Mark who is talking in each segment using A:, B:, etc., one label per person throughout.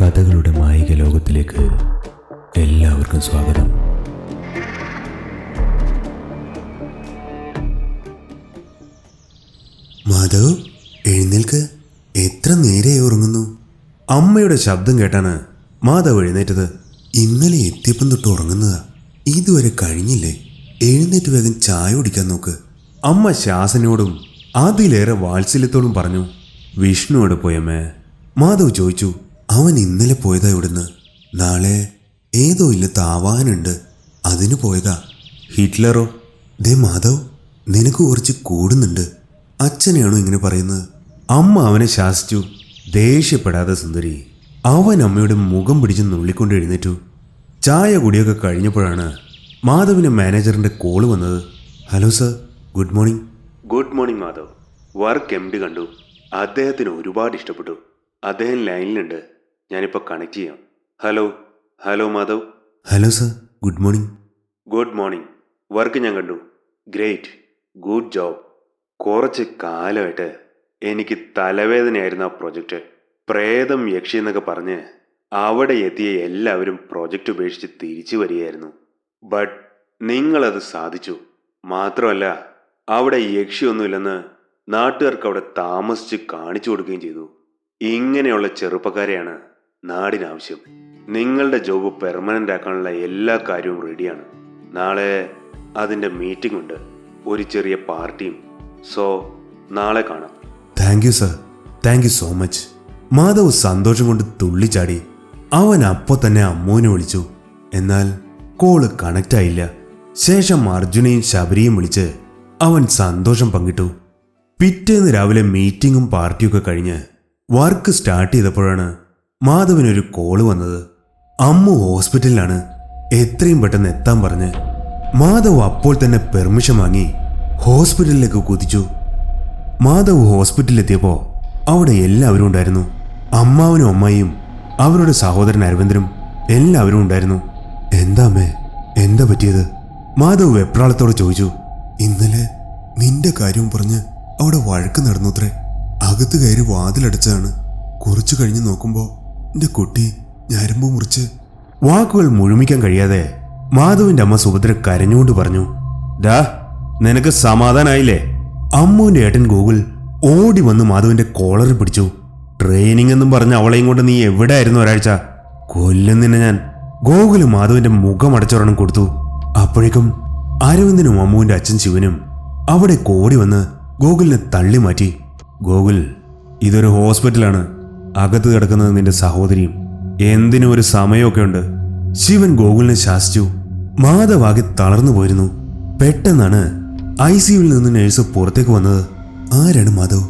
A: കഥകളുടെ മായിക ലോകത്തിലേക്ക് എല്ലാവർക്കും സ്വാഗതം.
B: മാധവ് എഴുന്നേൽക്ക്. എത്ര നേരെ ഉറങ്ങുന്നു?
C: അമ്മയുടെ ശബ്ദം കേട്ടാണ് മാധവ് എഴുന്നേറ്റത്.
B: ഇന്നലെ എത്തിയപ്പം തൊട്ട് ഉറങ്ങുന്നതാ. ഇതുവരെ കഴിഞ്ഞില്ലേ? എഴുന്നേറ്റ് വേഗം ചായ കുടിക്കാൻ നോക്ക്.
C: അമ്മ ശാസനയോടും അതിലേറെ വാത്സല്യത്തോടും പറഞ്ഞു വിഷ്ണുവോട് പോയമ്മേ മാധവ് ചോദിച്ചു
B: അവൻ ഇന്നലെ പോയതാ ഇവിടുന്ന്. നാളെ ഏതോ ഇല്ലത്ത് ആവാനുണ്ട്. അതിന് പോയതാ.
C: ഹിറ്റ്ലറോ?
B: ദേ മാധവ് നിനക്ക് കുറച്ച് കൂടുന്നുണ്ട്. അച്ഛനെയാണോ ഇങ്ങനെ പറയുന്നത്?
C: അമ്മ അവനെ ശാസിച്ചു. ദേഷ്യപ്പെടാതെ സുന്ദരി അവൻ അമ്മയുടെ മുഖം പിടിച്ച് നുള്ളിക്കൊണ്ട് എഴുന്നേറ്റു. ചായ കുടിയൊക്കെ കഴിഞ്ഞപ്പോഴാണ് മാധവിന് മാനേജറിന്റെ കോൾ വന്നത്. Hello sir good morning. Good morning Madhav. Work M D കണ്ടു. അദ്ദേഹത്തിന് ഒരുപാട് ഇഷ്ടപ്പെട്ടു. അദ്ദേഹം ലൈനിലുണ്ട്. ഞാനിപ്പോൾ കണക്ട് ചെയ്യാം. Hello hello Madhav.
B: Hello sir good morning
C: good morning work ഞാൻ കണ്ടു. ഗ്രേറ്റ് ഗുഡ് ജോബ് കുറച്ച് കാലമായിട്ട് എനിക്ക് തലവേദനയായിരുന്നു ആ പ്രൊജക്റ്റ് പ്രേതം യക്ഷി എന്നൊക്കെ പറഞ്ഞ് അവിടെ എത്തിയ എല്ലാവരും പ്രൊജക്റ്റ് ഉപേക്ഷിച്ച് തിരിച്ചു വരികയായിരുന്നു. ബട്ട് നിങ്ങളത് സാധിച്ചു. മാത്രമല്ല അവിടെ യക്ഷിയൊന്നുമില്ലെന്ന് നാട്ടുകാർക്ക് അവിടെ താമസിച്ച് കാണിച്ചു കൊടുക്കുകയും ചെയ്തു. ഇങ്ങനെയുള്ള ചെറുപ്പക്കാരെയാണ് നാടിനാവശ്യം. നിങ്ങളുടെ ജോബ് പെർമനന്റ് ആക്കാനുള്ള എല്ലാ കാര്യവും റെഡിയാണ് നാളെ അതിന്റെ മീറ്റിംഗ് ഉണ്ട്. ഒരു ചെറിയ പാർട്ടിയും സോ നാളെ കാണാം.
B: Thank you sir
C: thank you so much Madhav സന്തോഷം കൊണ്ട് തുള്ളിച്ചാടി. അവൻ അപ്പോൾ തന്നെ അമ്മുവിനെ വിളിച്ചു. എന്നാൽ കോൾ കണക്റ്റ് ആയില്ല. ശേഷം അർജുനെയും ശബരിയും വിളിച്ച് അവൻ സന്തോഷം പങ്കിട്ടു. പിറ്റേന്ന് രാവിലെ മീറ്റിംഗും പാർട്ടിയൊക്കെ കഴിഞ്ഞ് വർക്ക് സ്റ്റാർട്ട് ചെയ്തപ്പോഴാണ് മാധവിനൊരു കോൾ വന്നത് അമ്മു ഹോസ്പിറ്റലിലാണ്. എത്രയും പെട്ടെന്ന് എത്താൻ പറഞ്ഞ് മാധവ് അപ്പോൾ തന്നെ പെർമിഷൻ വാങ്ങി ഹോസ്പിറ്റലിലേക്ക് കുതിച്ചു. മാധവ് ഹോസ്പിറ്റലിലെത്തിയപ്പോൾ അവിടെ എല്ലാവരും ഉണ്ടായിരുന്നു. അമ്മാവനും അമ്മായിയും അവരുടെ സഹോദരൻ അരവിന്ദനും എല്ലാവരും ഉണ്ടായിരുന്നു. എന്താ അമ്മേ? എന്താ പറ്റിയത്? മാധവ് വെപ്രാളത്തോട് ചോദിച്ചു.
B: ഇന്നലെ നിന്റെ കാര്യം പറഞ്ഞ് അവിടെ വഴക്ക് നടന്നുത്രേ. അകത്ത് കയറി വാതിലടച്ചതാണ്. കുറച്ചു കഴിഞ്ഞ് നോക്കുമ്പോ എന്റെ കുട്ടി ഞരമ്പ് മുറിച്ച്.
C: വാക്കുകൾ മുഴുമിക്കാൻ കഴിയാതെ മാധവിന്റെ അമ്മ സുഭദ്ര കരഞ്ഞുകൊണ്ട് പറഞ്ഞു ഡാ നിനക്ക് സമാധാനായില്ലേ? അമ്മുവിന്റെ ഏട്ടൻ ഗോകുൽ ഓടി വന്ന് മാധവിന്റെ കോളർ പിടിച്ചു. ട്രെയിനിങ് എന്നും പറഞ്ഞ അവളെയും കൊണ്ട് നീ എവിടെ ആയിരുന്നു ഒരാഴ്ച? കൊല്ലും നിന്നെ ഞാൻ. ഗോകുൽ മാധവിന്റെ മുഖം അടച്ചൊരെണ്ണം കൊടുത്തു. അപ്പോഴേക്കും അരവിന്ദനും അമ്മുവിന്റെ അച്ഛൻ ശിവനും അവിടെ കോടി വന്ന് ഗോകുലിനെ തള്ളി മാറ്റി. ഗോകുൽ ഇതൊരു ഹോസ്പിറ്റലാണ്. അകത്ത് കിടക്കുന്നത് നിന്റെ സഹോദരിയും. എന്തിനും ഒരു സമയമൊക്കെ ഉണ്ട്. ശിവൻ ഗോകുലിനെ ശാസിച്ചു. മാധവാകെ തളർന്നു പോയിരുന്നു. പെട്ടെന്നാണ് ഐ സിയുവിൽ നിന്ന് നഴ്സ് പുറത്തേക്ക് വന്നത്.
B: ആരാണ് മാധവ്?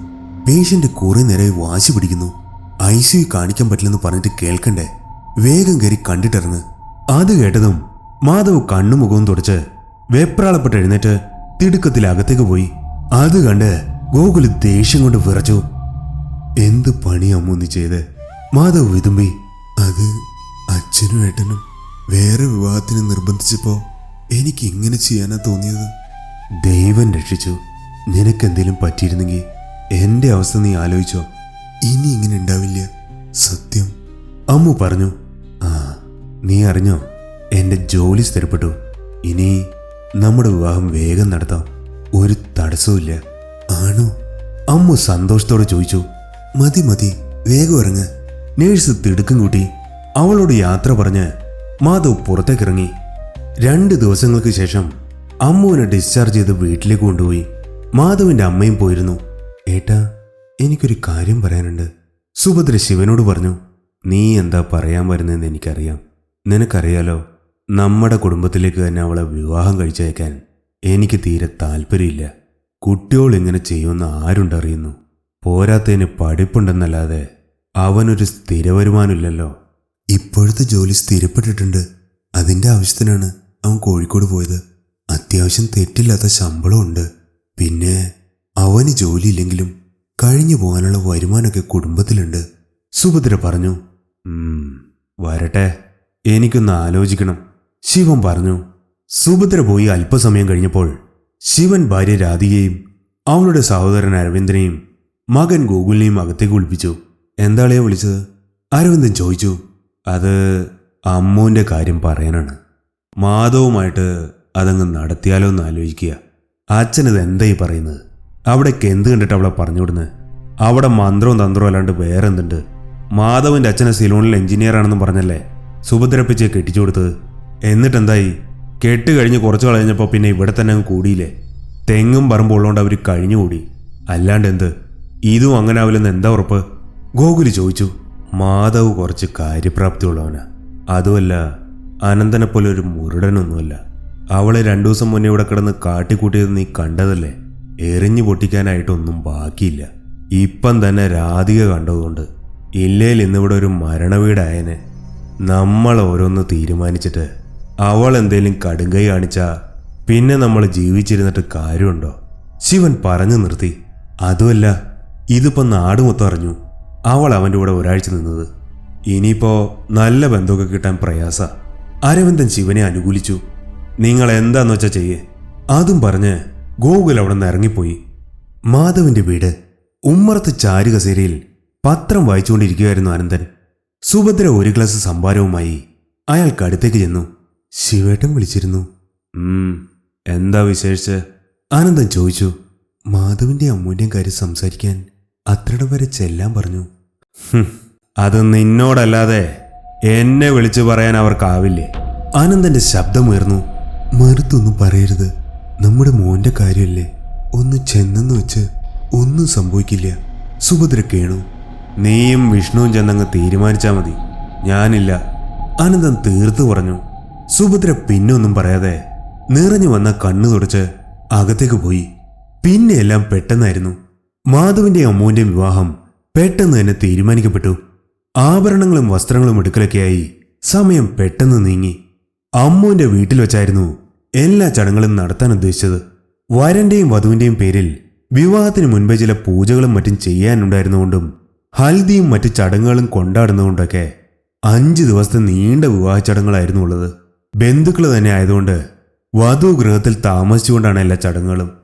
B: പേഷ്യന്റ് കുറെ നേരമായി വാശി പിടിക്കുന്നു. ഐ സിയു കാണിക്കാൻ പറ്റില്ലെന്ന് പറഞ്ഞിട്ട് കേൾക്കണ്ടേ? വേഗം കയറി കണ്ടിട്ടിറങ്ങ്.
C: അത് കേട്ടതും മാധവ് കണ്ണും മുഖവും തുടച്ച് വെപ്രാളപ്പെട്ട് എഴുന്നേറ്റ് തിടുക്കത്തിൽ അകത്തേക്ക് പോയി. അത് കണ്ട് ഗോകുൽ ദേഷ്യം കൊണ്ട് വിറച്ചു.
B: എന്ത് പണിയാ നീ ചെയ്ത്? മാധവ് വിതുമ്പി അത് അച്ഛനും ഏട്ടനും വേറെ വിവാഹത്തിന് നിർബന്ധിച്ചപ്പോൾ എനിക്ക് ഇങ്ങനെ ചെയ്യാനാ തോന്നിയത്?
C: ദൈവം രക്ഷിച്ചു. നിനക്കെന്തേലും പറ്റിയിരുന്നെങ്കിൽ എന്റെ അവസ്ഥ നീ ആലോചിച്ചോ.
B: ഇനി ഇങ്ങനെ ഉണ്ടാവില്ല. സത്യം.
C: അമ്മു പറഞ്ഞു ആ നീ അറിഞ്ഞോ? എന്റെ ജോലി സ്ഥിരപ്പെട്ടു. ഇനി നമ്മുടെ വിവാഹം വേഗം നടത്താം. ഒരു തടസ്സവുമില്ല.
B: ആണോ?
C: അമ്മു സന്തോഷത്തോടെ ചോദിച്ചു
B: മതി മതി. വേഗം ഇറങ്ങ്.
C: നേഴ്സ് തിടുക്കം കൂട്ടി അവളോട് യാത്ര പറഞ്ഞ് മാധവ് പുറത്തേക്കിറങ്ങി. രണ്ട് ദിവസങ്ങൾക്ക് ശേഷം അമ്മുവിനെ ഡിസ്ചാർജ് ചെയ്ത് വീട്ടിലേക്ക് കൊണ്ടുപോയി. മാധവിന്റെ അമ്മയും പോയിരുന്നു. ഏട്ടാ എനിക്കൊരു കാര്യം പറയാനുണ്ട്. സുഭദ്ര ശിവനോട് പറഞ്ഞു നീ എന്താ പറയാൻ വരുന്നതെന്ന് എനിക്കറിയാം. നിനക്കറിയാലോ നമ്മുടെ കുടുംബത്തിലേക്ക് തന്നെ അവളെ വിവാഹം കഴിച്ചയക്കാൻ എനിക്ക് തീരെ താല്പര്യമില്ല. കുട്ടിയോൾ ഇങ്ങനെ ചെയ്യുമെന്ന് ആരുണ്ടറിയുന്നു? പോരാത്തതിന് പഠിപ്പുണ്ടെന്നല്ലാതെ അവനൊരു സ്ഥിര വരുമാനമില്ലല്ലോ
B: ഇപ്പോഴത്തെ ജോലി സ്ഥിരപ്പെട്ടിട്ടുണ്ട്. അതിന്റെ ആവശ്യത്തിനാണ് അവൻ കോഴിക്കോട് പോയത്. അത്യാവശ്യം തെറ്റില്ലാത്ത ശമ്പളമുണ്ട് പിന്നെ അവന് ജോലിയില്ലെങ്കിലും കഴിഞ്ഞു പോകാനുള്ള വരുമാനമൊക്കെ കുടുംബത്തിലുണ്ട്.
C: സുഭദ്ര പറഞ്ഞു "ഉം, വരട്ടെ. എനിക്കൊന്ന് ആലോചിക്കണം. ശിവൻ പറഞ്ഞു സുഭദ്ര പോയി അല്പസമയം കഴിഞ്ഞപ്പോൾ ശിവൻ ഭാര്യ രാധികയും അവളുടെ സഹോദരൻ അരവിന്ദനെയും മകൻ ഗോകുലിനെയും അകത്തേക്ക് വിളിപ്പിച്ചു. എന്താളിയാ വിളിച്ചത്? അരവിന്ദൻ ചോദിച്ചു. അത് അമ്മുവിന്റെ കാര്യം പറയാനാണ്. മാധവുമായിട്ട് അതങ്ങ് നടത്തിയാലോ എന്ന് ആലോചിക്കുക. അച്ഛനത് എന്തായി പറയുന്നത്? അവിടേക്ക് എന്ത് കണ്ടിട്ട് അവളെ പറഞ്ഞു വിടുന്നത് അവിടെ മന്ത്രവും തന്ത്രവും അല്ലാണ്ട് വേറെ എന്തുണ്ട് മാധവന്റെ അച്ഛനെ സിലോണിൽ എഞ്ചിനീയർ ആണെന്ന് പറഞ്ഞല്ലേ? സുഭദ്രപ്പിച്ച് കെട്ടിച്ചു കൊടുത്തത്. എന്നിട്ടെന്തായി? കെട്ട് കഴിഞ്ഞ് കുറച്ച് കളഞ്ഞപ്പോൾ പിന്നെ ഇവിടെ തന്നെ അങ്ങ് കൂടിയില്ലേ? തെങ്ങും പറമ്പുള്ളതുകൊണ്ട് അവർ കഴിഞ്ഞുകൂടി. അല്ലാണ്ട് എന്ത്? ഇതും അങ്ങനെ ആവില്ലെന്ന് എന്താ ഉറപ്പ്? ഗോകുലി ചോദിച്ചു. മാധവ് കുറച്ച് കാര്യപ്രാപ്തിയുള്ളവനാ. അതുമല്ല അനന്തനെ പോലെ ഒരു മുരടനൊന്നുമല്ല. അവളെ രണ്ടു ദിവസം മുന്നേ ഇവിടെ കിടന്ന് കാട്ടിക്കൂട്ടിയത് നീ കണ്ടതല്ലേ? എറിഞ്ഞു പൊട്ടിക്കാനായിട്ടൊന്നും ബാക്കിയില്ല. ഇപ്പം തന്നെ രാധിക കണ്ടതുകൊണ്ട്. ഇല്ലേൽ ഇന്നിവിടെ ഒരു മരണവീടായനെ. നമ്മൾ ഓരോന്ന് തീരുമാനിച്ചിട്ട് അവൾ എന്തേലും കടുങ്കൈ കാണിച്ചാ പിന്നെ നമ്മൾ ജീവിച്ചിരുന്നിട്ട് കാര്യമുണ്ടോ? ശിവൻ പറഞ്ഞു നിർത്തി. അതുമല്ല ഇതിപ്പോ നാട് മൊത്തം അറിഞ്ഞു. അവൾ അവന്റെ കൂടെ ഒരാഴ്ച നിന്നത്. ഇനിയിപ്പോ നല്ല ബന്ധമൊക്കെ കിട്ടാൻ പ്രയാസ. അരവിന്ദൻ ശിവനെ അനുകൂലിച്ചു. നിങ്ങൾ എന്താന്ന് വെച്ചാ ചെയ്യേ? അതും പറഞ്ഞ് ഗോകുൽ അവിടെ നിന്ന് ഇറങ്ങിപ്പോയി. മാധവന്റെ വീട് ഉമ്മറത്ത് ചാരുകസേരയിൽ പത്രം വായിച്ചുകൊണ്ടിരിക്കുകയായിരുന്നു അനന്തൻ. സുഭദ്ര ഒരു ഗ്ലാസ് സംഭാരവുമായി അയാൾക്ക് അടുത്തേക്ക് ചെന്നു. ശിവേട്ടൻ വിളിച്ചിരുന്നു. എന്താ വിശേഷിച്ച്? ആനന്ദൻ ചോദിച്ചു. മാധവന്റെ അമ്മൂന്റെയും കാര്യം സംസാരിക്കാൻ അത്രയിടം വരെ ചെല്ലാൻ പറഞ്ഞു. "ഹും, അത് നിന്നോടല്ലാതെ എന്നെ വിളിച്ചു പറയാൻ അവർക്കാവില്ലേ? ആനന്ദന്റെ ശബ്ദമുയർന്നു. മറുത്തൊന്നും പറയരുത്. നമ്മുടെ മോന്റെ കാര്യമല്ലേ ഒന്ന് ചെന്നെന്ന് വെച്ച് ഒന്നും സംഭവിക്കില്ല. സുഭദ്ര കേണു. നീയും വിഷ്ണുവും ചെന്നങ്ങ് തീരുമാനിച്ചാൽ മതി. ഞാനില്ല. ആനന്ദൻ തീർത്തു പറഞ്ഞു. സുഭദ്ര പിന്നൊന്നും പറയാതെ നിറഞ്ഞു വന്ന കണ്ണു തുടച്ച് അകത്തേക്ക് പോയി. പിന്നെ എല്ലാം പെട്ടെന്നായിരുന്നു. മാധവിന്റെയും അമ്മുവിന്റെയും വിവാഹം പെട്ടെന്ന് തന്നെ തീരുമാനിക്കപ്പെട്ടു. ആഭരണങ്ങളും വസ്ത്രങ്ങളും എടുക്കലൊക്കെയായി സമയം പെട്ടെന്ന് നീങ്ങി. അമ്മുവിന്റെ വീട്ടിൽ വെച്ചായിരുന്നു എല്ലാ ചടങ്ങുകളും നടത്താൻ ഉദ്ദേശിച്ചത്. വരന്റെയും വധുവിന്റെയും പേരിൽ വിവാഹത്തിന് മുൻപേ ചില പൂജകളും മറ്റും ചെയ്യാനുണ്ടായിരുന്നുകൊണ്ടും ഹൽദിയും മറ്റു ചടങ്ങുകളും കൊണ്ടാടുന്നതുകൊണ്ടൊക്കെ അഞ്ച് ദിവസത്തെ നീണ്ട വിവാഹ ചടങ്ങുകളായിരുന്നു ഉള്ളത്. ബന്ധുക്കൾ തന്നെ ആയതുകൊണ്ട് വധു ഗൃഹത്തിൽ താമസിച്ചുകൊണ്ടാണ് എല്ലാ ചടങ്ങുകളും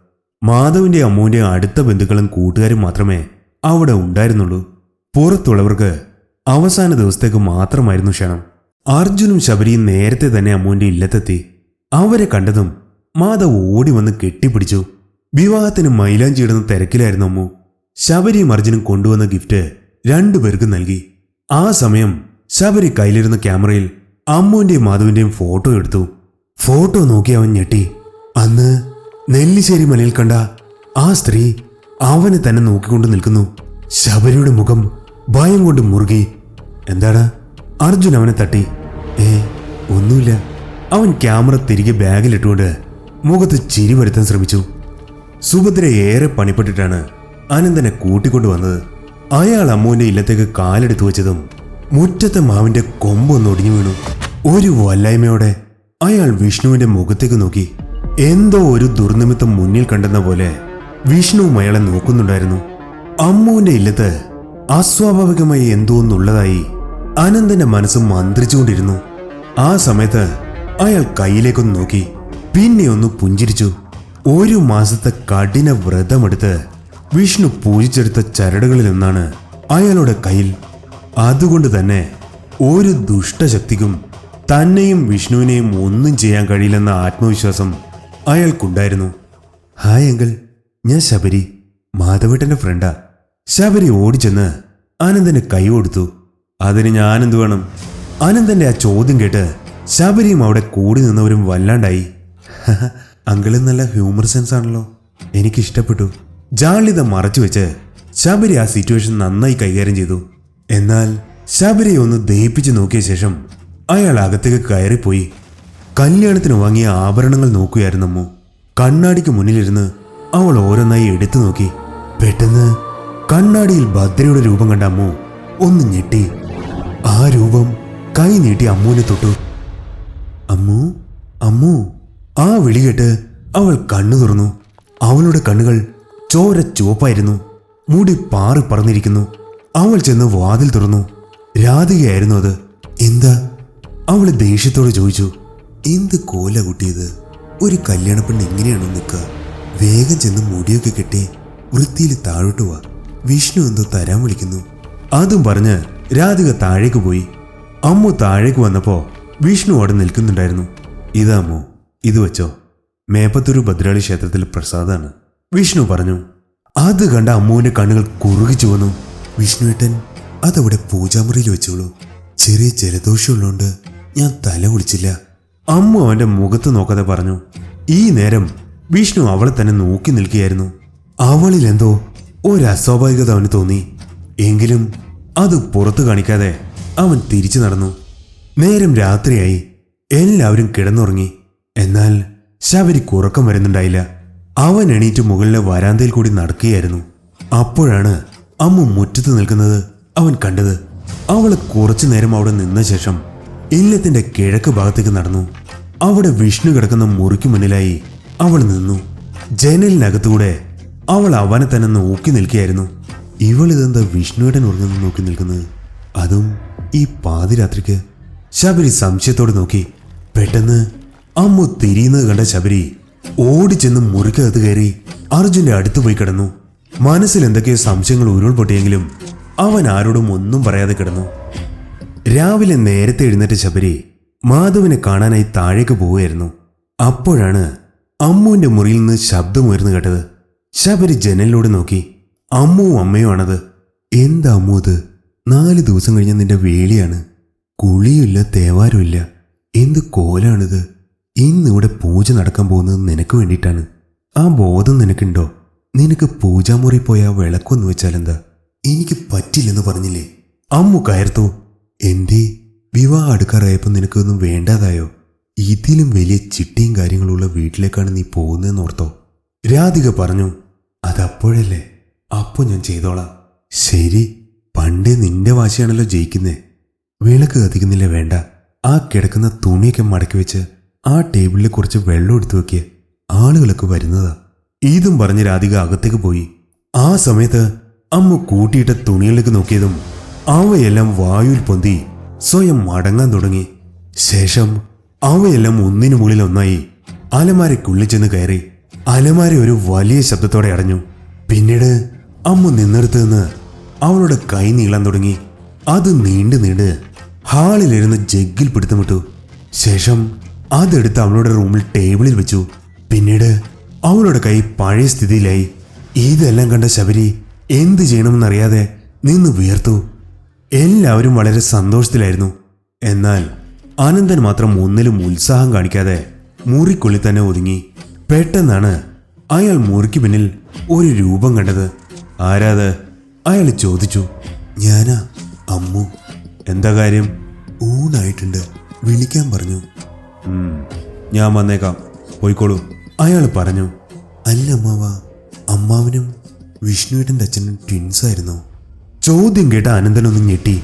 C: മാധവിന്റെയും അമ്മുവിന്റെ അടുത്ത ബന്ധുക്കളും കൂട്ടുകാരും മാത്രമേ അവിടെ ഉണ്ടായിരുന്നുള്ളൂ. പുറത്തുള്ളവർക്ക് അവസാന ദിവസത്തേക്ക് മാത്രമായിരുന്നു ക്ഷണം. അർജുനും ശബരിയും നേരത്തെ തന്നെ അമ്മുവിന്റെ ഇല്ലത്തെത്തി. അവരെ കണ്ടതും മാധവ് ഓടി വന്ന് കെട്ടിപ്പിടിച്ചു. വിവാഹത്തിന് മൈലാഞ്ചി ഇടുന്ന തിരക്കിലായിരുന്നു അമ്മു. ശബരിയും അർജുനും കൊണ്ടുവന്ന ഗിഫ്റ്റ് രണ്ടുപേർക്കും നൽകി. ആ സമയം ശബരി കയ്യിലിരുന്ന ക്യാമറയിൽ അമ്മുവിന്റെയും മാധവിന്റെയും ഫോട്ടോ എടുത്തു. ഫോട്ടോ നോക്കി അവൻ ഞെട്ടി. അന്ന് നെല്ലിശ്ശേരി മലയിൽ കണ്ട ആ സ്ത്രീ അവനെ തന്നെ നോക്കിക്കൊണ്ട് നിൽക്കുന്നു. ശബരിയുടെ മുഖം ഭയം കൊണ്ട് മുറുകി. എന്താണ്? അർജുൻ അവനെ തട്ടി. ഏ ഒന്നുമില്ല. അവൻ ക്യാമറ തിരികെ ബാഗിലിട്ടുകൊണ്ട് മുഖത്ത് ചിരി വരുത്താൻ ശ്രമിച്ചു. സുഭദ്ര ഏറെ പണിപ്പെട്ടിട്ടാണ് അനന്തനെ കൂട്ടിക്കൊണ്ടു വന്നത്. അയാൾ അമ്മുവിന്റെ ഇല്ലത്തേക്ക് കാലെടുത്തു വെച്ചതും മുറ്റത്തെ മാവിന്റെ കൊമ്പൊന്ന് ഒടിഞ്ഞു വീണു. ഒരു വല്ലായ്മയോടെ അയാൾ വിഷ്ണുവിന്റെ മുഖത്തേക്ക് നോക്കി. എന്തോ ഒരു ദുർനിമിത്തം മുന്നിൽ കണ്ടെന്ന പോലെ വിഷ്ണുവും അയാളെ നോക്കുന്നുണ്ടായിരുന്നു. അമ്മുവിന്റെ ഇല്ലത്ത് അസ്വാഭാവികമായി എന്തോ ഒന്നുള്ളതായി അനന്തന്റെ മനസ്സ് മന്ത്രിച്ചുകൊണ്ടിരുന്നു. ആ സമയത്ത് അയാൾ കയ്യിലേക്കൊന്ന് നോക്കി. പിന്നെ ഒന്ന് പുഞ്ചിരിച്ചു. ഒരു മാസത്തെ കഠിന വ്രതമെടുത്ത് വിഷ്ണു പൂജിച്ചെടുത്ത ചരടുകളിലൊന്നാണ് അയാളുടെ കയ്യിൽ. അതുകൊണ്ട് തന്നെ ഒരു ദുഷ്ടശക്തിക്കും തന്നെയും വിഷ്ണുവിനെയും ഒന്നും ചെയ്യാൻ കഴിയില്ലെന്ന ആത്മവിശ്വാസം അയാൾക്കുണ്ടായിരുന്നു. ഹായ് അങ്കിൾ ഞാൻ ശബരി മാധവേട്ടന്റെ ഫ്രണ്ടാ. ശബരി ഓടിച്ചെന്ന് ആനന്ദന് കൈ കൊടുത്തു. അതിന് ഞാൻ എന്തു വേണം? ആനന്ദന്റെ ആ ചോദ്യം കേട്ട് ശബരിയും അവിടെ കൂടി നിന്നവരും വല്ലാണ്ടായി. അങ്കിളിൽ നല്ല ഹ്യൂമർ സെൻസ് ആണല്ലോ എനിക്കിഷ്ടപ്പെട്ടു. ജാളിത മറച്ചു വെച്ച് ശബരി ആ സിറ്റുവേഷൻ നന്നായി കൈകാര്യം ചെയ്തു. എന്നാൽ ശബരിയെ ഒന്ന് ദയിപ്പിച്ചു നോക്കിയ ശേഷം അയാൾ അകത്തേക്ക് കയറിപ്പോയി. കല്യാണത്തിന് വാങ്ങിയ ആഭരണങ്ങൾ നോക്കുകയായിരുന്നു അമ്മു. കണ്ണാടിക്ക് മുന്നിലിരുന്ന് അവൾ ഓരോന്നായി എടുത്തു നോക്കി. പെട്ടെന്ന് കണ്ണാടിയിൽ ഭദ്രയുടെ രൂപം കണ്ട അമ്മു ഒന്ന് ഞെട്ടി. ആ രൂപം കൈ നീട്ടി അമ്മുവിനെ തൊട്ടു. അമ്മു അമ്മു ആ വിളി കേട്ട് അവൾ കണ്ണു തുറന്നു. അവളുടെ കണ്ണുകൾ ചോര ചുവപ്പായിരുന്നു. മുടി പാറി പറന്നിരിക്കുന്നു. അവൾ ചെന്ന് വാതിൽ തുറന്നു. രാധികയായിരുന്നു അത്. എന്താ? അവൾ ദേഷ്യത്തോട് ചോദിച്ചു. എന്ത് കോല കുട്ടിയത്? ഒരു കല്യാണ പെണ്ണ് എങ്ങനെയാണോ നിൽക്കുക? വേഗം ചെന്ന് മുടിയൊക്കെ കെട്ടി വൃത്തിയിൽ താഴോട്ട് വാ. വിഷ്ണു എന്തോ തരാൻ വിളിക്കുന്നു. അതും പറഞ്ഞ് രാധിക താഴേക്ക് പോയി. അമ്മു താഴേക്ക് വന്നപ്പോ വിഷ്ണു അവിടെ നിൽക്കുന്നുണ്ടായിരുന്നു. ഇതാ അമ്മു ഇത് വെച്ചോ. മേപ്പത്തൂർ ഭദ്രാളി ക്ഷേത്രത്തിൽ പ്രസാദാണ്. വിഷ്ണു പറഞ്ഞു അത് കണ്ട അമ്മുവിന്റെ കണ്ണുകൾ കുറുകിച്ചു വന്നു
B: വിഷ്ണുവേട്ടൻ അതവിടെ പൂജാമുറിയിൽ വെച്ചോളൂ. ചെറിയ ജലദോഷമുള്ളതുകൊണ്ട് ഞാൻ തല കുളിച്ചില്ല.
C: അമ്മു അവന്റെ മുഖത്ത് നോക്കാതെ പറഞ്ഞു ഈ നേരം വിഷ്ണു അവളെ തന്നെ നോക്കി നിൽക്കുകയായിരുന്നു. അവളിൽ എന്തോ ഒരു അസ്വാഭാവികത അവന് തോന്നി. എങ്കിലും അത് പുറത്തു കാണിക്കാതെ അവൻ തിരിച്ചു നടന്നു. നേരം രാത്രിയായി. എല്ലാവരും കിടന്നുറങ്ങി. എന്നാൽ ശബരിക്ക് ഉറക്കം വരുന്നുണ്ടായില്ല. അവൻ എണീറ്റ് മുകളിലെ വരാന്തയിൽ കൂടി നടക്കുകയായിരുന്നു. അപ്പോഴാണ് അമ്മ മുറ്റത്ത് നിൽക്കുന്നത് അവൻ കണ്ടത്. അവൾ കുറച്ചു നേരം അവിടെ നിന്ന ശേഷം ഇല്ലത്തിന്റെ കിഴക്ക് ഭാഗത്തേക്ക് നടന്നു. അവിടെ വിഷ്ണു കിടക്കുന്ന മുറിക്ക് മുന്നിലായി അവൾ നിന്നു. ജനലിനകത്തൂടെ അവൾ അവനെ തന്നെ നോക്കി നിൽക്കുകയായിരുന്നു. ഇവൾ ഇതെന്താ വിഷ്ണുവേട്ടൻ ഉറങ്ങുന്നു നോക്കി നിൽക്കുന്നത്? അതും ഈ പാതിരാത്രിക്ക് ശബരി സംശയത്തോടെ നോക്കി. പെട്ടെന്ന് അമ്മു തിരിയുന്നത് കണ്ട ശബരി ഓടിച്ചെന്ന് മുറിക്കകത്ത് കയറി അർജുന്റെ അടുത്ത് പോയി കിടന്നു. മനസ്സിൽ എന്തൊക്കെയോ സംശയങ്ങൾ ഉരുൾപൊട്ടിയെങ്കിലും അവൻ ആരോടും ഒന്നും പറയാതെ കിടന്നു. രാവിലെ നേരത്തെ എഴുന്നേറ്റ ശബരി മാധവിനെ കാണാനായി താഴേക്ക് പോവുകയായിരുന്നു. അപ്പോഴാണ് അമ്മുവിന്റെ മുറിയിൽ നിന്ന് ശബ്ദമുയർന്നു കേട്ടത്. ശബരി ജനലിലൂടെ നോക്കി അമ്മുവും അമ്മയും ആണത്. എന്താ അമ്മു അത് നാല് ദിവസം കഴിഞ്ഞ നിന്റെ വേലിയാണ്. കുളിയില്ല തേവാരുമില്ല. എന്ത് കോലാണിത്? ഇന്നിവിടെ പൂജ നടക്കാൻ പോകുന്നത് നിനക്ക് വേണ്ടിയിട്ടാണ്. ആ ബോധം നിനക്കുണ്ടോ? നിനക്ക് പൂജാമുറി പോയ വിളക്കൊന്നു വെച്ചാലെന്താ?
B: എനിക്ക് പറ്റില്ലെന്ന് പറഞ്ഞില്ലേ?
C: അമ്മു കയർത്തു
B: എന്റെ വിവാഹം അടുക്കാറായപ്പോൾ നിനക്കൊന്നും വേണ്ടാതായോ? ഇതിലും വലിയ ചിട്ടിയും കാര്യങ്ങളുള്ള വീട്ടിലേക്കാണ് നീ പോകുന്നതെന്ന് ഓർത്തോ?
C: രാധിക പറഞ്ഞു
B: അതപ്പോഴല്ലേ?
C: അപ്പൊ ഞാൻ ചെയ്തോളാം.
B: ശരി പണ്ടേ നിന്റെ വാശിയാണല്ലോ ജയിക്കുന്നേ. വിളക്ക് കത്തിക്കുന്നില്ല വേണ്ട. ആ കിടക്കുന്ന തുണിയൊക്കെ മടക്കി വെച്ച് ആ ടേബിളിൽ കുറച്ച് വെള്ളം എടുത്തു വെക്കിയ ആളുകളൊക്കെ വരുന്നതാ.
C: ഇതും പറഞ്ഞ് രാധിക അകത്തേക്ക് പോയി. ആ സമയത്ത് അമ്മ കൂട്ടിയിട്ട തുണികളിലേക്ക് നോക്കിയതും അവയെല്ലാം വായുവിൽ പൊന്തി സ്വയം മടങ്ങാൻ തുടങ്ങി. ശേഷം അവയെല്ലാം ഒന്നിനു മുകളിൽ ഒന്നായി അലമാരയ്ക്കുള്ളിൽ ചെന്ന് കയറി. അലമാര ഒരു വലിയ ശബ്ദത്തോടെ അടഞ്ഞു. പിന്നീട് അമ്മ നിന്നെടുത്ത് നിന്ന് അവളുടെ കൈ നീളാൻ തുടങ്ങി. അത് നീണ്ടു നീണ്ട് ഹാളിലിരുന്ന് ജഗ്ഗിൽ പിടുത്തമിട്ടു ശേഷം അതെടുത്ത് അവളുടെ റൂമിൽ ടേബിളിൽ വെച്ചു. പിന്നീട് അവളുടെ കൈ പഴയ സ്ഥിതിയിലായി. ഇതെല്ലാം കണ്ട ശബരി എന്ത് ചെയ്യണമെന്നറിയാതെ നിന്ന് വിയർത്തു. എല്ലാവരും വളരെ സന്തോഷത്തിലായിരുന്നു. എന്നാൽ ആനന്ദൻ മാത്രം ഒന്നിലും ഉത്സാഹം കാണിക്കാതെ മുറിക്കുള്ളിൽ തന്നെ ഒതുങ്ങി. പെട്ടെന്നാണ് അയാൾ മുറിക്ക് പിന്നിൽ ഒരു രൂപം കണ്ടത്. ആരാത്? അയാൾ ചോദിച്ചു.
B: ഞാനാ അമ്മു.
C: എന്താ കാര്യം?
B: ഊണായിട്ടുണ്ട്. വിളിക്കാൻ പറഞ്ഞു.
C: ഞാൻ വന്നേക്കാം. പോയിക്കോളൂ. അയാൾ പറഞ്ഞു.
B: അല്ല അമ്മാവ. അമ്മാവനും വിഷ്ണുവേട്ടന്റെ അച്ഛനും ട്വിൻസ് ആയിരുന്നോ.
C: ചോദ്യം കേട്ട അനന്തനൊന്ന് ഞെട്ടി.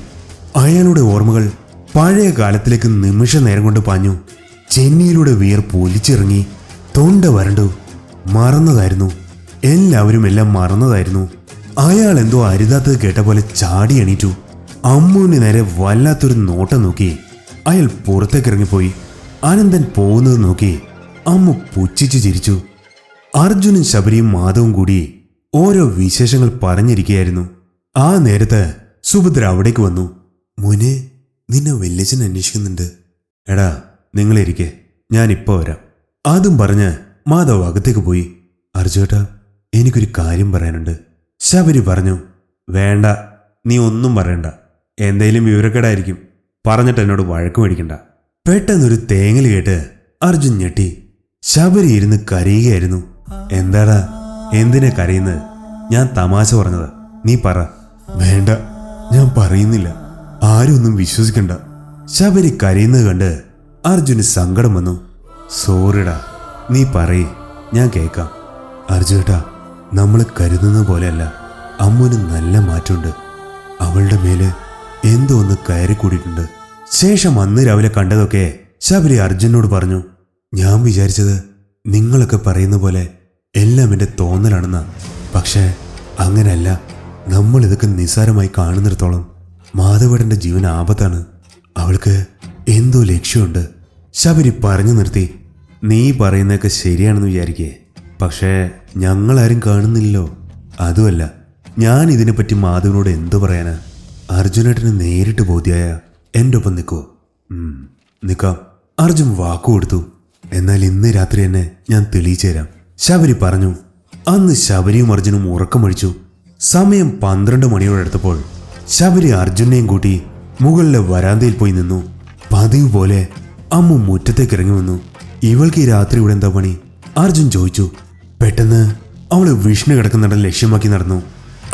C: അയാളുടെ ഓർമ്മകൾ പഴയ കാലത്തിലേക്ക് നിമിഷ നേരം കൊണ്ട് പാഞ്ഞു. ചെന്നിയിലൂടെ വിയർപ്പ് ഒലിച്ചിറങ്ങി തൊണ്ട വരണ്ടു. മറന്നതായിരുന്നു. എല്ലാവരും എല്ലാം മറന്നതായിരുന്നു. അയാൾ എന്തോ അരുതാത്തത് കേട്ട പോലെ ചാടി എണീറ്റു. അമ്മുവിന് നേരെ വല്ലാത്തൊരു നോട്ടം നോക്കി. അയാൾ പുറത്തേക്ക് ഇറങ്ങിപ്പോയി അനന്തൻ പോകുന്നത് നോക്കി. അമ്മ പുച്ഛിച്ചു ചിരിച്ചു. അർജുനും ശബരിയും മാധവും കൂടി ഓരോ വിശേഷങ്ങൾ പറഞ്ഞിരിക്കുകയായിരുന്നു. ആ നേരത്ത് സുഭദ്ര അവിടേക്ക് വന്നു.
B: മോനെ നിന്നെ വല്യച്ഛൻ അന്വേഷിക്കുന്നുണ്ട്.
C: എടാ നിങ്ങളിരിക്കെ ഞാൻ ഇപ്പോൾ വരാം. ആദ്യം പറഞ്ഞ് മാധവ് അകത്തേക്ക് പോയി. അർജുട്ട എനിക്കൊരു കാര്യം പറയാനുണ്ട്. ശബരി പറഞ്ഞു വേണ്ട നീ ഒന്നും പറയണ്ട. എന്തേലും വിവരക്കേടായിരിക്കും. പറഞ്ഞിട്ട് എന്നോട് വഴക്ക് മേടിക്കണ്ട. പെട്ടെന്നൊരു തേങ്ങൽ കേട്ട് അർജുൻ ഞെട്ടി. ശബരി ഇരുന്ന് കരയുകയായിരുന്നു. എന്താടാ? എന്തിനാ കരയുന്നത്? ഞാൻ തമാശ പറഞ്ഞത്. നീ പറ.
B: വേണ്ട ഞാൻ പറയുന്നില്ല. ആരും ഒന്നും വിശ്വസിക്കണ്ട.
C: ശബരി കരയുന്നത് കണ്ട് അർജുന് സങ്കടം വന്നു. സോറിടാ നീ പറയ് ഞാൻ കേൾക്കാം. അർജുനേട്ടാ നമ്മൾ കരുതുന്ന പോലെയല്ല. അമ്മുന് നല്ല മാറ്റമുണ്ട്. അവളുടെ മേൽ എന്തോ ഒന്ന് കയറി കൂടിയിട്ടുണ്ട് ശേഷം അന്ന് രാവിലെ കണ്ടതൊക്കെ ശബരി അർജുനോട് പറഞ്ഞു. ഞാൻ വിചാരിച്ചത് നിങ്ങളൊക്കെ പറയുന്ന പോലെ എല്ലാം എന്റെ തോന്നലാണെന്നാ. പക്ഷേ അങ്ങനെയല്ല. നമ്മൾ ഇതൊക്കെ നിസ്സാരമായി കാണുന്നിടത്തോളം മാധവടന്റെ ജീവൻ ആപത്താണ്. അവൾക്ക് എന്തോ ലക്ഷ്യമുണ്ട്. ശബരി പറഞ്ഞു നിർത്തി നീ പറയുന്നതൊക്കെ ശരിയാണെന്ന് വിചാരിക്കേ. പക്ഷേ ഞങ്ങളാരും കാണുന്നില്ലല്ലോ. അതുമല്ല ഞാൻ ഇതിനെപ്പറ്റി മാധവനോട് എന്തു പറയാനാ?
B: അർജുനേട്ടന് നേരിട്ട് ബോധ്യായ എന്റെ ഒപ്പം നിൽക്കുമോ നിൽക്കാം. അർജുൻ വാക്കു കൊടുത്തു. എന്നാൽ ഇന്ന് രാത്രി തന്നെ ഞാൻ തെളിയിച്ചു തരാം ശബരി പറഞ്ഞു. അന്ന് ശബരിയും അർജുനും ഉറക്കമഴിച്ചു. സമയം പന്ത്രണ്ട് മണിയോടടുത്തപ്പോൾ ശബരി അർജുനെയും കൂട്ടി മുകളിലെ വരാന്തയിൽ പോയി നിന്നു. പതിവ് പോലെ അമ്മ മുറ്റത്തേക്ക് ഇറങ്ങി വന്നു. ഇവൾക്ക് ഈ രാത്രി ഇവിടെ എന്താ പണി? അർജുൻ ചോദിച്ചു. പെട്ടെന്ന് അവൾ വിഷ്ണു കിടക്കുന്നിടം ലക്ഷ്യമാക്കി നടന്നു.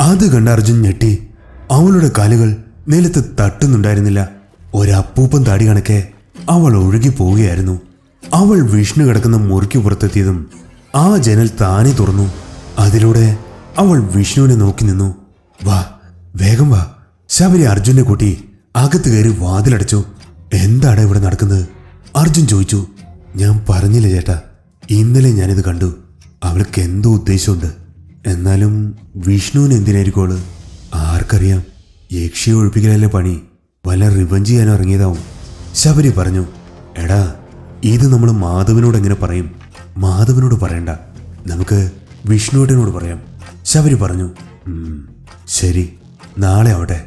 B: അത് കണ്ട അർജുൻ ഞെട്ടി. അവളുടെ കാലുകൾ നിലത്ത് തട്ടുന്നുണ്ടായിരുന്നില്ല. ഒരപ്പൂപ്പൻ താടി കണക്കെ അവൾ ഒഴുകി പോവുകയായിരുന്നു. അവൾ വിഷ്ണു കിടക്കുന്ന മുറിക്ക് പുറത്തെത്തിയതും ആ ജനൽ താനെ തുറന്നു. അതിലൂടെ അവൾ വിഷ്ണുവിനെ നോക്കി നിന്നു. വാ വേഗം വാ. ശബരി അർജുനെ കൂട്ടി അകത്ത് കയറി വാതിലടച്ചു. എന്താണ് ഇവിടെ നടക്കുന്നത്? അർജുൻ ചോദിച്ചു. ഞാൻ പറഞ്ഞില്ല ചേട്ടാ ഇന്നലെ ഞാനിത് കണ്ടു. അവൾക്ക് എന്തോ ഉദ്ദേശമുണ്ട്. എന്നാലും വിഷ്ണുവിന് എന്തിനായിരിക്കും അവൾ ആർക്കറിയാം. യക്ഷിയെ ഒഴിപ്പിക്കലല്ലേ പണി. വല്ല റിവഞ്ച് ചെയ്യാൻ ഇറങ്ങിയതാവും. ശബരി പറഞ്ഞു. എടാ ഇത് നമ്മൾ മാധവനോട് എങ്ങനെ പറയും? മാധവനോട് പറയണ്ട. നമുക്ക് വിഷ്ണുവേട്ടനോട് പറയാം. ശബരി പറഞ്ഞു "ഉം, ശരി നാളെ ആവട്ടെ.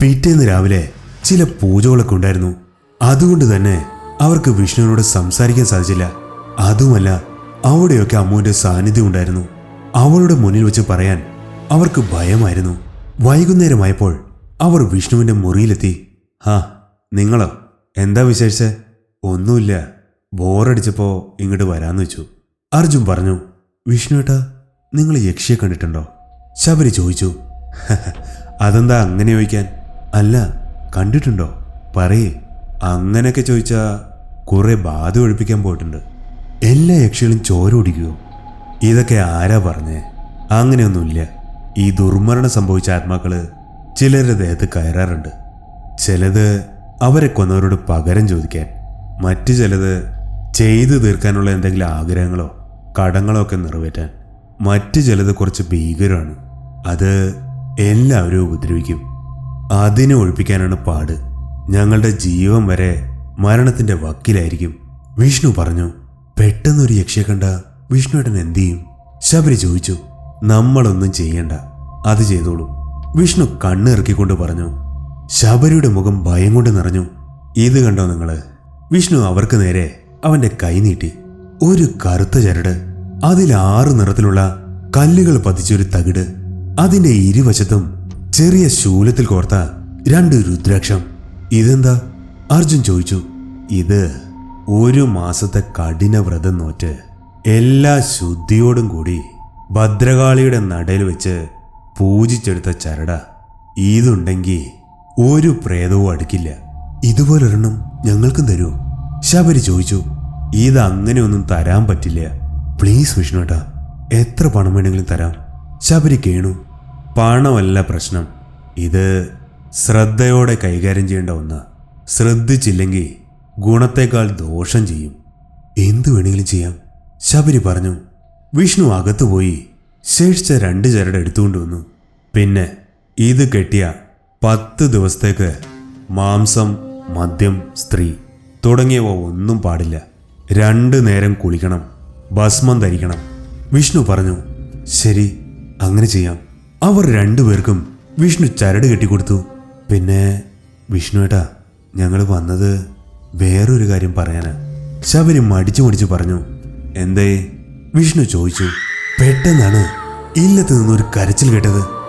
B: പിറ്റേന്ന് രാവിലെ ചില പൂജകളൊക്കെ ഉണ്ടായിരുന്നു. അതുകൊണ്ട് തന്നെ അവർക്ക് വിഷ്ണുവിനോട് സംസാരിക്കാൻ സാധിച്ചില്ല. അതുമല്ല അവിടെയൊക്കെ അമ്മുവിന്റെ സാന്നിധ്യം ഉണ്ടായിരുന്നു. അവളുടെ മുന്നിൽ വെച്ച് പറയാൻ അവർക്ക് ഭയമായിരുന്നു. വൈകുന്നേരമായപ്പോൾ അവർ വിഷ്ണുവിന്റെ മുറിയിലെത്തി. ഹാ നിങ്ങളോ? എന്താ വിശേഷിച്ച്? ഒന്നുമില്ല. ബോറടിച്ചപ്പോ ഇങ്ങോട്ട് വരാന്ന് വെച്ചു. അർജുൻ പറഞ്ഞു വിഷ്ണുവേട്ടാ നിങ്ങൾ യക്ഷിയെ കണ്ടിട്ടുണ്ടോ? ശബരി ചോദിച്ചു. അതെന്താ അങ്ങനെ ചോദിക്കാൻ? അല്ല കണ്ടിട്ടുണ്ടോ? പറയേ. അങ്ങനെയൊക്കെ ചോദിച്ചാൽ കുറേ ബാധ ഒഴിപ്പിക്കാൻ പോയിട്ടുണ്ട്. എല്ലാ യക്ഷികളും ചോര ഇതൊക്കെ ആരാ പറഞ്ഞേ? അങ്ങനെയൊന്നുമില്ല. ഈ ദുർമരണം സംഭവിച്ച ആത്മാക്കൾ ചിലരുടെ ദേഹത്ത് കയറാറുണ്ട്. ചിലത് അവരെ കൊന്നവരോട് പകരം ചോദിക്കാൻ മറ്റു ചിലത് ചെയ്തു തീർക്കാനുള്ള എന്തെങ്കിലും ആഗ്രഹങ്ങളോ കടങ്ങളോ ഒക്കെ നിറവേറ്റാൻ. മറ്റു ചിലത് കുറച്ച് ഭീകരമാണ്. അത് എല്ലാവരും ഉപദ്രവിക്കും. അതിനെ ഒഴിപ്പിക്കാനാണ് പാട്. ഞങ്ങളുടെ ജീവൻ വരെ മരണത്തിന്റെ വക്കിലായിരിക്കും. വിഷ്ണു പറഞ്ഞു പെട്ടെന്നൊരു യക്ഷയെ കണ്ട വിഷ്ണുവേട്ടൻ എന്തു ചെയ്യും? ശബരി ചോദിച്ചു നമ്മളൊന്നും ചെയ്യണ്ട. അത് ചെയ്തോളൂ. വിഷ്ണു കണ്ണിറക്കിക്കൊണ്ട് പറഞ്ഞു ശബരിയുടെ മുഖം ഭയം കൊണ്ട് നിറഞ്ഞു. ഇത് കണ്ടോ നിങ്ങൾ? വിഷ്ണു അവർക്ക് നേരെ അവന്റെ കൈ നീട്ടി. ഒരു കറുത്ത ചരട് അതിൽ ആറ് നിറത്തിലുള്ള കല്ലുകൾ പതിച്ചൊരു തകിട്. അതിന്റെ ഇരുവശത്തും ചെറിയ ശൂലത്തിൽ കോർത്ത രണ്ട് രുദ്രാക്ഷം. ഇതെന്താ? അർജുൻ ചോദിച്ചു. ഇത് ഒരു മാസത്തെ കഠിന വ്രതം നോറ്റ് എല്ലാ ശുദ്ധിയോടും കൂടി ഭദ്രകാളിയുടെ നടയിൽ വെച്ച് പൂജിച്ചെടുത്ത ചരട. ഇതുണ്ടെങ്കിൽ ഒരു പ്രേതവും അടുക്കില്ല. ഇതുപോലൊരെണ്ണം ഞങ്ങൾക്കും തരൂ. ശബരി ചോദിച്ചു. ഇതങ്ങനെയൊന്നും തരാൻ പറ്റില്ല. പ്ലീസ് വിഷ്ണുട്ടാ എത്ര പണം വേണമെങ്കിലും തരാം. ശബരി കേണു. പണമല്ല പ്രശ്നം. ഇത് ശ്രദ്ധയോടെ കൈകാര്യം ചെയ്യേണ്ട ഒന്നാ. ശ്രദ്ധിച്ചില്ലെങ്കിൽ ഗുണത്തേക്കാൾ ദോഷം ചെയ്യും. എന്തു വേണമെങ്കിലും ചെയ്യാം. ശബരി പറഞ്ഞു വിഷ്ണു അകത്തു പോയി ശേഷിച്ച രണ്ട് ചരട് എടുത്തുകൊണ്ട് വന്നു. പിന്നെ ഇത് കെട്ടിയ പത്ത് ദിവസത്തേക്ക് മാംസം മദ്യം സ്ത്രീ തുടങ്ങിയവ ഒന്നും പാടില്ല. രണ്ട് നേരം കുളിക്കണം. ഭസ്മം ധരിക്കണം. വിഷ്ണു പറഞ്ഞു ശരി അങ്ങനെ ചെയ്യാം. അവർ രണ്ടുപേർക്കും വിഷ്ണു ചരട് കെട്ടിക്കൊടുത്തു. പിന്നെ വിഷ്ണു ഏട്ടാ ഞങ്ങൾ വന്നത് വേറൊരു കാര്യം പറയാനാ. ശബരി മടിച്ചു മടിച്ചു പറഞ്ഞു എന്തേ? വിഷ്ണു ചോദിച്ചു പെട്ടെന്നാണ് ഇല്ലത്ത് നിന്നൊരു കരച്ചിൽ കേട്ടത്.